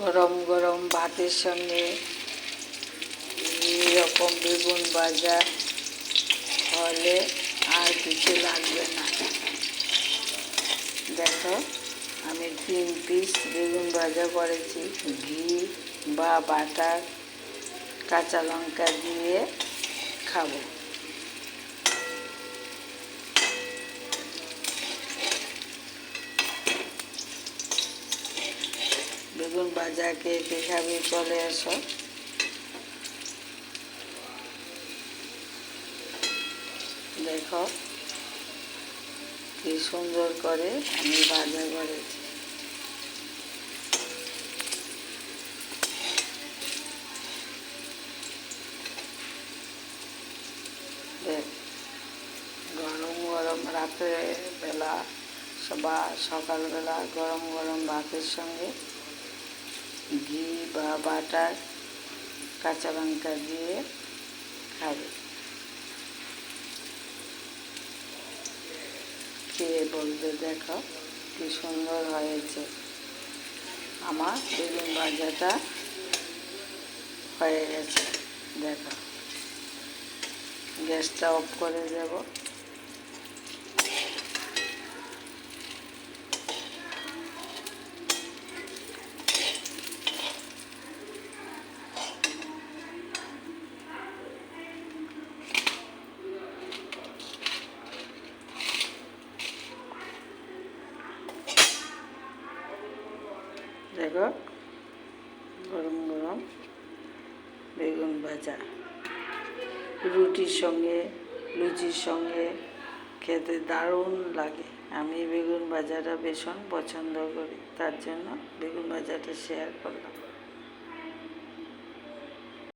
গরম গরম ভাতের সঙ্গে এইরকম বেগুন ভাজা হলে আর কিছু লাগবে না। দেখো, আমি তিন পিস বেগুন ভাজা করেছি। ঘি বা বাটার, কাঁচা লঙ্কা দিয়ে খাব। বেগুন ভাজা কে কে চলে এসো দেখো কি সুন্দর করে আমি ভাজা করেছি। গরম গরম রাতের বেলা বা সকালবেলা গরম গরম ভাতের সঙ্গে ঘি বা বাটার, কাঁচা লঙ্কা দিয়ে খাবে। খেয়ে বলবে, দেখো কি সুন্দর হয়েছে। আমার বেগুন ভাজাটা হয়ে গেছে। দেখো, গ্যাসটা অফ করে দেব। দেখো গরম গরম, বেগুন ভাজা। রুটির সঙ্গে, লুচির সঙ্গে খেতে দারুণ লাগে। আমি বেগুন ভাজাটা ভীষণ পছন্দ করি, তার জন্য বেগুন ভাজাটা শেয়ার করলাম।